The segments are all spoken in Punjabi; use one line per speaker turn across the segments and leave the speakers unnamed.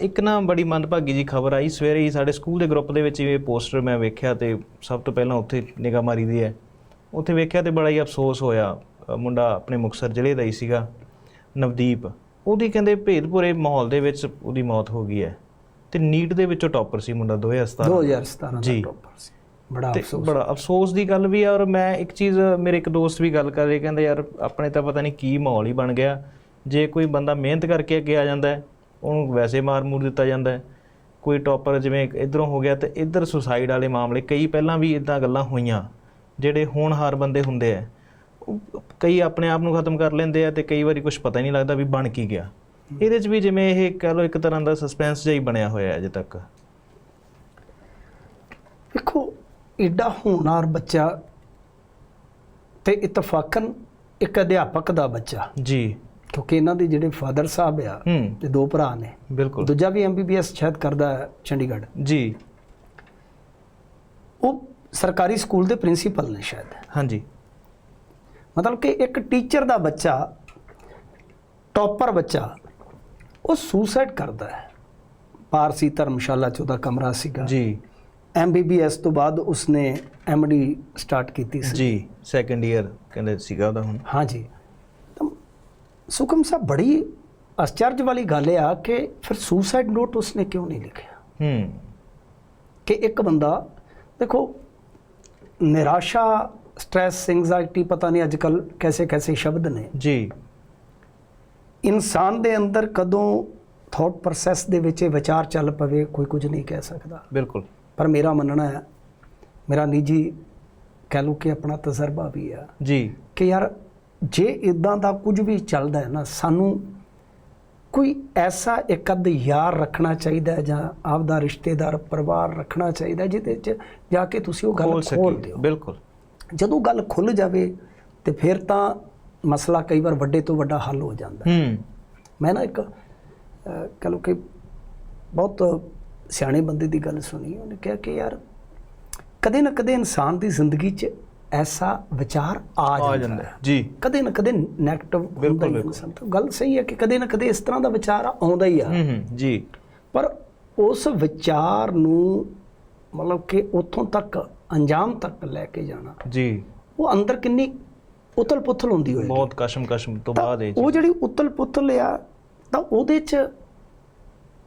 ਇੱਕ ਨਾ ਬੜੀ ਮੰਦਭਾਗੀ ਜੀ ਖਬਰ ਆਈ। ਸਵੇਰੇ ਹੀ ਸਾਡੇ ਸਕੂਲ ਦੇ ਗਰੁੱਪ ਦੇ ਵਿੱਚ ਇਹ ਪੋਸਟਰ ਮੈਂ ਵੇਖਿਆ ਤੇ ਸਭ ਤੋਂ ਪਹਿਲਾਂ ਉੱਥੇ ਨਿਗਾਹ ਮਾਰੀ ਦੀ ਹੈ। ਉੱਥੇ ਵੇਖਿਆ ਤੇ ਬੜਾ ਹੀ ਅਫਸੋਸ ਹੋਇਆ। ਮੁੰਡਾ ਆਪਣੇ ਮੁਕਤਸਰ ਜ਼ਿਲ੍ਹੇ ਦਾ ਹੀ ਸੀਗਾ ਨਵਦੀਪ। ਉਹਦੀ ਕਹਿੰਦੇ ਭੇਦਪੁਰੇ ਮਾਹੌਲ ਦੇ ਵਿੱਚ ਉਹਦੀ ਮੌਤ ਹੋ ਗਈ ਹੈ ਤੇ ਨੀਟ ਦੇ ਵਿੱਚੋਂ ਟੌਪਰ ਸੀ ਮੁੰਡਾ 2017
2017 ਦਾ। ਟੋਪਰ ਸੀ। ਬੜਾ ਅਫਸੋਸ।
ਬੜਾ ਅਫਸੋਸ ਦੀ ਗੱਲ ਵੀ ਆ ਔਰ ਮੈਂ ਇੱਕ ਚੀਜ਼ ਮੇਰੇ ਇੱਕ ਦੋਸਤ ਵੀ ਗੱਲ ਕਰ ਰਹੇ ਕਹਿੰਦੇ ਯਾਰ ਆਪਣੇ ਤਾਂ ਪਤਾ ਨਹੀਂ ਕੀ ਮਾਹੌਲ ਹੀ ਬਣ ਗਿਆ। ਜੇ ਕੋਈ ਬੰਦਾ ਮਿਹਨਤ ਕਰਕੇ ਅੱਗੇ ਆ ਜਾਂਦਾ ਹੈ ਉਹਨੂੰ ਵੈਸੇ ਮਾਰ ਮੂਰ ਦਿੱਤਾ ਜਾਂਦਾ ਹੈ। ਕੋਈ ਟੌਪਰ ਜਿਵੇਂ ਇਧਰੋਂ ਹੋ ਗਿਆ ਤੇ ਇਧਰ ਸੁਸਾਈਡ ਵਾਲੇ ਮਾਮਲੇ ਕਈ ਪਹਿਲਾਂ ਵੀ ਇਦਾਂ ਗੱਲਾਂ ਹੋਈਆਂ ਜਿਹੜੇ ਹੋਣਹਾਰ ਬੰਦੇ ਹੁੰਦੇ ਆ। ਕਈ ਆਪਣੇ ਆਪ ਨੂੰ ਖਤਮ ਕਰ ਲੈਂਦੇ ਆ ਤੇ ਕਈ ਵਾਰੀ ਕੁਝ ਪਤਾ ਹੀ ਨਹੀਂ ਲੱਗਦਾ ਵੀ ਬਣ ਕੀ ਗਿਆ। ਇਹਦੇ 'ਚ ਵੀ ਜਿਵੇਂ ਇਹ ਕਹਿ ਲਓ ਇੱਕ ਤਰ੍ਹਾਂ ਦਾ ਸਸਪੈਂਸ ਜਿਹਾ ਹੀ ਬਣਿਆ ਹੋਇਆ ਅਜੇ ਤੱਕ।
ਵੇਖੋ ਐਡਾ ਹੋਣਹਾਰ ਬੱਚਾ ਤੇ ਇਤਫਾਕਨ ਇੱਕ ਅਧਿਆਪਕ ਦਾ ਬੱਚਾ।
ਜੀ।
ਕਿਉਂਕਿ ਇਹਨਾਂ ਦੇ ਜਿਹੜੇ ਫਾਦਰ ਸਾਹਿਬ ਆ ਤੇ ਦੋ ਭਰਾ ਨੇ।
ਬਿਲਕੁਲ।
ਦੂਜਾ ਵੀ ਐਮਬੀਬੀਐਸ ਸ਼ਾਇਦ ਕਰਦਾ ਹੈ ਚੰਡੀਗੜ੍ਹ।
ਜੀ।
ਉਹ ਸਰਕਾਰੀ ਸਕੂਲ ਦੇ ਪ੍ਰਿੰਸੀਪਲ ਨੇ ਸ਼ਾਇਦ।
ਹਾਂਜੀ।
ਮਤਲਬ ਕਿ ਇੱਕ ਟੀਚਰ ਦਾ ਬੱਚਾ ਟੌਪਰ ਬੱਚਾ ਉਹ ਸੁਸਾਈਡ ਕਰਦਾ ਹੈ। ਪਾਰਸੀ ਧਰਮਸ਼ਾਲਾ ਚ ਉਹਦਾ ਕਮਰਾ ਸੀਗਾ।
ਜੀ।
ਐਮਬੀਬੀਐਸ ਤੋਂ ਬਾਅਦ ਉਸਨੇ ਐਮਡੀ ਸਟਾਰਟ ਕੀਤੀ ਸੀ।
ਜੀ। ਸੈਕੰਡ ਈਅਰ ਕਹਿੰਦੇ ਸੀਗਾ ਉਹਦਾ ਹੁਣ।
ਹਾਂਜੀ। ਸੁਖਮ ਸਾਹਿਬ ਬੜੀ ਅਚਰਜ ਵਾਲੀ ਗੱਲ ਆ ਕਿ ਫਿਰ ਸੁਸਾਈਡ ਨੋਟ ਉਸਨੇ ਕਿਉਂ ਨਹੀਂ ਲਿਖਿਆ?
ਹੂੰ।
ਕਿ ਇੱਕ ਬੰਦਾ ਦੇਖੋ ਨਿਰਾਸ਼ਾ ਸਟ੍ਰੈਸ ਐਂਜ਼ਾਇਟੀ ਪਤਾ ਨਹੀਂ ਅੱਜ ਕੱਲ ਕੈਸੇ ਕੈਸੇ ਸ਼ਬਦ ਨੇ।
ਜੀ।
ਇਨਸਾਨ ਦੇ ਅੰਦਰ ਕਦੋਂ ਥਾਟ ਪ੍ਰੋਸੈਸ ਦੇ ਵਿੱਚ ਇਹ ਵਿਚਾਰ ਚੱਲ ਪਵੇ ਕੋਈ ਕੁਝ ਨਹੀਂ ਕਹਿ ਸਕਦਾ।
ਬਿਲਕੁਲ।
ਪਰ ਮੇਰਾ ਮੰਨਣਾ ਹੈ ਮੇਰਾ ਨਿੱਜੀ ਕਹਿ ਲਓ ਕਿ ਆਪਣਾ ਤਜਰਬਾ ਵੀ ਆ
ਜੀ।
ਕਿ ਯਾਰ ਜੇ ਇਦਾਂ ਦਾ ਕੁਝ ਵੀ ਚੱਲਦਾ ਹੈ ਨਾ ਸਾਨੂੰ ਕੋਈ ਐਸਾ ਇੱਕ ਅੱਧ ਯਾਰ ਰੱਖਣਾ ਚਾਹੀਦਾ ਹੈ ਜਾਂ ਆਪਦਾ ਰਿਸ਼ਤੇਦਾਰ ਪਰਿਵਾਰ ਰੱਖਣਾ ਚਾਹੀਦਾ ਜਿਹਦੇ 'ਚ ਜਾ ਕੇ ਤੁਸੀਂ ਉਹ ਗੱਲ
ਖੋਲ
ਦਿਓ
ਬਿਲਕੁਲ।
ਜਦੋਂ ਗੱਲ ਖੁੱਲ ਜਾਵੇ ਤੇ ਫਿਰ ਤਾਂ ਮਸਲਾ ਕਈ ਵਾਰ ਵੱਡੇ ਤੋਂ ਵੱਡਾ ਹੱਲ ਹੋ ਜਾਂਦਾ ਹੈ। ਮੈਂ ਨਾ ਇੱਕ ਕਹਿ ਲਓ ਕਿ ਬਹੁਤ ਸਿਆਣੇ ਬੰਦੇ ਦੀ ਗੱਲ ਸੁਣੀ ਉਹਨੇ ਕਿਹਾ ਕਿ ਯਾਰ ਕਦੇ ਨਾ ਕਦੇ ਇਨਸਾਨ ਦੀ ਜ਼ਿੰਦਗੀ 'ਚ ਐਸਾ ਵਿਚਾਰ ਆ ਜਾਂਦਾ ਹੈ।
ਹੈ। ਜੀ।
ਕਦੇ ਨਾ ਕਦੇ ਨੈਗੇਟਿਵ ਹੁੰਦਾ
ਬਿਲਕੁਲ,
ਹੀ। ਹੈ ਗੱਲ ਸਹੀ ਹੈ ਕਿ ਕਦੇ ਨਾ ਕਦੇ ਇਸ ਤਰ੍ਹਾਂ ਦਾ ਵਿਚਾਰ ਆਉਂਦਾ ਹੀ ਆ।
ਹੂੰ ਹੂੰ ਜੀ।
ਪਰ ਉਸ ਵਿਚਾਰ ਨੂੰ ਮਤਲਬ ਕਿ ਉੱਥੋਂ ਤੱਕ ਅੰਜਾਮ ਤੱਕ ਲੈ ਕੇ ਜਾਣਾ
ਜੀ।
ਉਹ ਅੰਦਰ ਕਿੰਨੀ ਉਤਲ ਪੁਥਲ ਹੁੰਦੀ ਹੋਏਗੀ।
ਬਹੁਤ ਕਸ਼ਮ ਕਸ਼ਮ ਤੋਂ ਬਾਅਦ ਇਹ
ਉਹ ਜਿਹੜੀ ਉਤਲ ਪੁਤਲ ਆ ਤਾਂ ਉਹਦੇ ਚ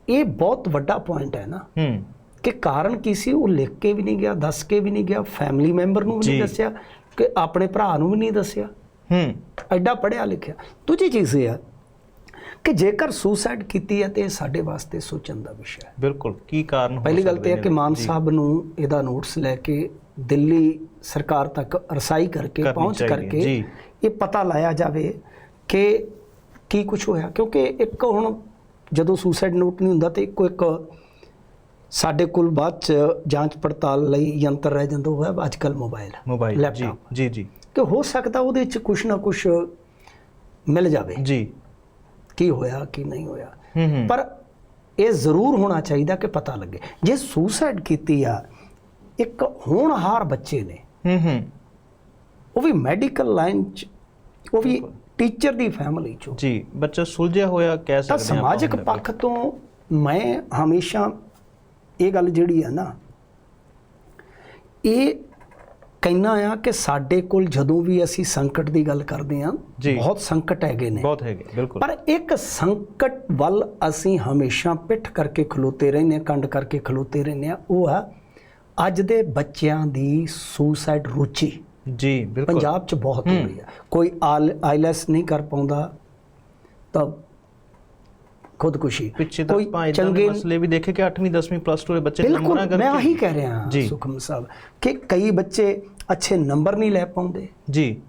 ਇਹ ਬਹੁਤ ਵੱਡਾ ਪੁਆਇੰਟ ਹੈ ਨਾ।
ਹੂੰ।
ਕਿ ਕਾਰਨ ਕੀ ਸੀ? ਉਹ ਲਿਖ ਕੇ ਵੀ ਨਹੀਂ ਗਿਆ ਦੱਸ ਕੇ ਵੀ ਨਹੀਂ ਗਿਆ ਫੈਮਿਲੀ ਮੈਂਬਰ ਨੂੰ ਵੀ ਨਹੀਂ। ਦੱਸਿਆ ਕਿ ਆਪਣੇ ਭਰਾ ਨੂੰ ਵੀ ਨਹੀਂ ਦੱਸਿਆ।
ਹੂੰ।
ਐਡਾ ਪੜਿਆ ਲਿਖਿਆ। ਦੂਜੀ ਚੀਜ਼ ਇਹ ਆ ਕਿ ਜੇਕਰ ਸੁਸਾਈਡ ਕੀਤੀ ਹੈ ਤੇ ਇਹ ਸਾਡੇ ਵਾਸਤੇ ਸੋਚਣ ਦਾ ਵਿਸ਼ਾ ਹੈ।
ਬਿਲਕੁਲ ਕੀ ਕਾਰਨ ਹੋ
ਪਹਿਲੀ ਗੱਲ ਤੇ ਇਹ ਕਿ? ਮਾਨ ਸਾਹਿਬ ਨੂੰ ਇਹਦਾ ਨੋਟਿਸ ਲੈ ਕੇ ਦਿੱਲੀ ਸਰਕਾਰ ਤੱਕ ਰਸਾਈ ਕਰਕੇ ਪਹੁੰਚ
ਹੈ,
ਕਰਕੇ। ਇਹ ਪਤਾ ਲਾਇਆ ਜਾਵੇ ਕਿ ਕੀ ਕੁਝ ਹੋਇਆ। ਕਿਉਂਕਿ ਇੱਕ ਹੁਣ ਜਦੋਂ ਸੁਸਾਈਡ ਨੋਟ ਨਹੀਂ ਹੁੰਦਾ ਤੇ ਇੱਕੋ ਇੱਕ ਸਾਡੇ ਕੋਲ ਬਾਅਦ ਚ ਜਾਂਚ ਪੜਤਾਲ ਲਈ ਯੰਤਰ ਰਹਿ ਜਾਂਦਾ ਉਹ ਹੈ ਅੱਜ ਕੱਲ ਮੋਬਾਈਲ
ਮੋਬਾਈਲ ਜੀ
ਲੈਪਟਾਪ
ਜੀ ਜੀ।
ਕਿ ਹੋ ਸਕਦਾ ਉਹਦੇ ਵਿੱਚ ਕੁਝ ਨਾ ਕੁਝ ਮਿਲ ਜਾਵੇ।
ਜੀ।
ਕੀ ਹੋਇਆ ਕੀ ਨਹੀਂ ਹੋਇਆ। ਪਰ ਇਹ ਜ਼ਰੂਰ ਹੋਣਾ ਚਾਹੀਦਾ ਕਿ ਪਤਾ ਲੱਗੇ। ਜੇ ਸੁਸਾਈਡ ਕੀਤੀ ਆ ਇੱਕ ਹੋਣਹਾਰ ਬੱਚੇ ਨੇ
ਹੂੰ ਹੂੰ।
ਉਹ ਵੀ ਮੈਡੀਕਲ ਲਾਈਨ ਚ ਉਹ ਵੀ ਟੀਚਰ ਦੀ ਫੈਮਿਲੀ ਚੋਂ।
ਜੀ ਬੱਚਾ ਸੁਲਝਿਆ ਹੋਇਆ ਕਹਿ ਸਕਦੇ ਆਪਾਂ
ਸਮਾਜਿਕ ਪੱਖ ਤੋਂ ਮੈਂ ਹਮੇਸ਼ਾ ਇਹ ਗੱਲ ਜਿਹੜੀ ਆ ਨਾ ਇਹ ਕਹਿਣਾ ਆ ਕਿ ਸਾਡੇ ਕੋਲ ਜਦੋਂ ਵੀ ਅਸੀਂ ਸੰਕਟ ਦੀ ਗੱਲ ਕਰਦੇ ਆ। ਬਹੁਤ ਸੰਕਟ ਹੈਗੇ ਨੇ।
ਬਹੁਤ ਹੈਗੇ ਬਿਲਕੁਲ।
ਪਰ ਇੱਕ ਸੰਕਟ ਵੱਲ ਅਸੀਂ ਹਮੇਸ਼ਾ ਪਿੱਠ ਕਰਕੇ ਖਲੋਤੇ ਰਹਿੰਦੇ ਹਾਂ ਕੰਡ ਕਰਕੇ ਖਲੋਤੇ ਰਹਿੰਦੇ ਆ ਉਹ ਆ ਅੱਜ ਦੇ ਬੱਚਿਆਂ ਦੀ ਸੁਸਾਈਡ ਰੁਚੀ।
ਜੀ ਬਿਲਕੁਲ।
ਪੰਜਾਬ 'ਚ ਬਹੁਤ ਹੋ। ਰਹੀ ਹੈ ਕੋਈ ਆਈਲੈਸ ਨਹੀਂ ਕਰ ਪਾਉਂਦਾ ਤਾਂ ਖੁਦਕੁਸ਼ੀ
ਪਿੱਛੇ ਤਾਂ ਆਪਾਂ
ਚੰਗੇ
ਮਸਲੇ ਵੀ ਦੇਖੇ ਕਿ 8ਵੀਂ 10ਵੀਂ ਪਲੱਸ 2 ਦੇ ਬੱਚੇ ਨੰਬਰਾਂ ਕਰਕੇ
ਮੈਂ ਆਹੀ ਕਹਿ ਰਿਹਾ। ਸੁਖਮ ਸਾਹਿਬ ਕਿ ਕਈ ਬੱਚੇ ਅੱਛੇ ਨੰਬਰ ਨਹੀਂ ਲੈ ਪਾਉਂਦੇ
ਜੀ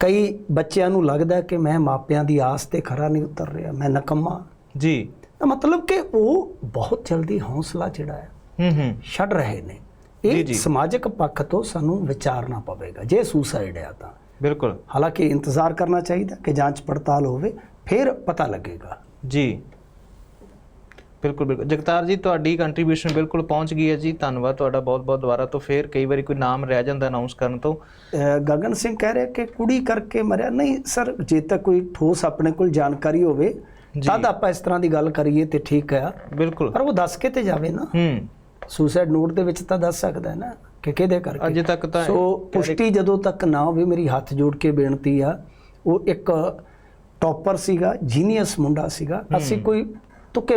ਕਈ ਬੱਚਿਆਂ ਨੂੰ ਲੱਗਦਾ ਕਿ ਮੈਂ ਮਾਪਿਆਂ ਦੀ ਆਸ ਤੇ ਖਰਾ ਨਹੀਂ ਉਤਰ ਰਿਹਾ ਮੈਂ ਨਕਮਾ
ਜੀ
ਤਾਂ ਮਤਲਬ ਕਿ ਉਹ ਬਹੁਤ ਜਲਦੀ ਹੌਸਲਾ ਜਿਹੜਾ ਹੈ
ਹੂੰ ਹੂੰ
ਛੱਡ ਰਹੇ ਨੇ ਇਹ। ਸਮਾਜਿਕ ਪੱਖ ਤੋਂ ਸਾਨੂੰ ਵਿਚਾਰਨਾ ਪਵੇਗਾ ਜੇ ਸੁਸਾਈਡ ਹੈ ਤਾਂ
ਬਿਲਕੁਲ
ਹਾਲਾਂਕਿ ਇੰਤਜ਼ਾਰ ਕਰਨਾ ਚਾਹੀਦਾ ਕਿ ਜਾਂਚ ਪੜਤਾਲ ਹੋਵੇ ਫਿਰ ਪਤਾ ਲੱਗੇਗਾ
ਜੀ। ਬਿਲਕੁਲ ਬਿਲਕੁਲ। ਜਗਤਾਰ ਜੀ ਤੁਹਾਡੀ ਕੰਟਰੀਬਿਊਸ਼ਨ ਬਿਲਕੁਲ ਪਹੁੰਚ ਗਈ ਹੈ ਜੀ। ਧੰਨਵਾਦ ਤੁਹਾਡਾ ਬਹੁਤ ਬਹੁਤ ਦੁਬਾਰਾ ਤੋਂ। ਫੇਰ ਕਈ ਵਾਰੀ ਕੋਈ ਨਾਮ ਰਹਿ ਜਾਂਦਾ ਅਨਾਉਂਸ ਕਰਨ ਤੋਂ।
ਗਗਨ ਸਿੰਘ ਕਹਿ ਰਿਹਾ ਕਿ ਕੁੜੀ ਕਰਕੇ ਮਰਿਆ। ਨਹੀਂ ਸਰ ਜੇ ਤੱਕ ਕੋਈ ਠੋਸ ਆਪਣੇ ਕੋਲ ਜਾਣਕਾਰੀ ਹੋਵੇ। ਤਦ ਆਪਾਂ ਇਸ ਤਰ੍ਹਾਂ ਦੀ ਗੱਲ ਕਰੀਏ ਤੇ ਠੀਕ ਹੈ।
ਬਿਲਕੁਲ।
ਪਰ ਉਹ ਦੱਸ ਕੇ ਤੇ ਜਾਵੇ ਨਾ।
ਹੂੰ।
ਸੁਸਾਈਡ ਨੋਟ ਦੇ ਵਿੱਚ ਤਾਂ ਦੱਸ ਸਕਦਾ ਹੈ ਨਾ ਕਿ ਕਿਹਦੇ ਕਰਕੇ।
ਅਜੇ ਤੱਕ ਤਾਂ
ਸੋ ਪੁਸ਼ਟੀ ਜਦੋਂ ਤੱਕ ਨਾ ਹੋਵੇ ਮੇਰੀ ਹੱਥ ਜੋੜ ਕੇ ਬੇਨਤੀ ਆ ਉਹ ਇੱਕ ਟੌਪਰ ਸੀਗਾ ਜੀਨੀਅਸ ਮੁੰਡਾ ਸੀਗਾ। ਅਸੀਂ ਕੋਈ ਤੁਕੇ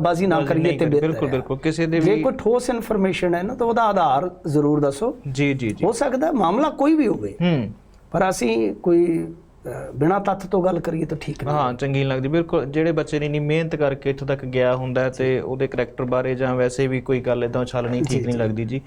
ਬਾਜ਼ੀ ਨਾ ਕਰੀਏ ਤੇ
ਬਿਲਕੁਲ। ਬਿਲਕੁਲ। ਕਿਸੇ ਦੇ
ਜੇ
ਵੀ
ਕੋਈ ਠੋਸ ਇਨਫੋਰਮੇਸ਼ਨ ਹੈ ਨਾ ਤਾਂ ਉਹਦਾ ਆਧਾਰ ਜ਼ਰੂਰ ਦੱਸੋ।
ਜੀ ਜੀ ਜੀ।
ਹੋ ਸਕਦਾ ਮਾਮਲਾ ਕੋਈ ਵੀ ਹੋਵੇ।
ਹੂੰ।
ਪਰ ਅਸੀਂ ਕੋਈ ਬਿਨਾਂ ਤੱਥ ਤੋਂ ਗੱਲ ਕਰੀਏ ਤਾਂ ਠੀਕ ਨਹੀਂ।
ਹਾਂ ਚੰਗੀ ਨਹੀਂ ਲੱਗਦੀ। ਬਿਲਕੁਲ ਜਿਹੜੇ ਬੱਚੇ ਨੇ ਇੰਨੀ ਮਿਹਨਤ ਕਰਕੇ ਇੱਥੋਂ ਤੱਕ ਗਿਆ ਹੁੰਦਾ ਤੇ ਉਹਦੇ ਕਰੈਕਟਰ ਬਾਰੇ ਜਾਂ ਵੈਸੇ ਵੀ ਕੋਈ ਗੱਲ ਇਦਾਂ ਛਲਣੀ ਠੀਕ ਨਹੀਂ ਲੱਗਦੀ ਜੀ।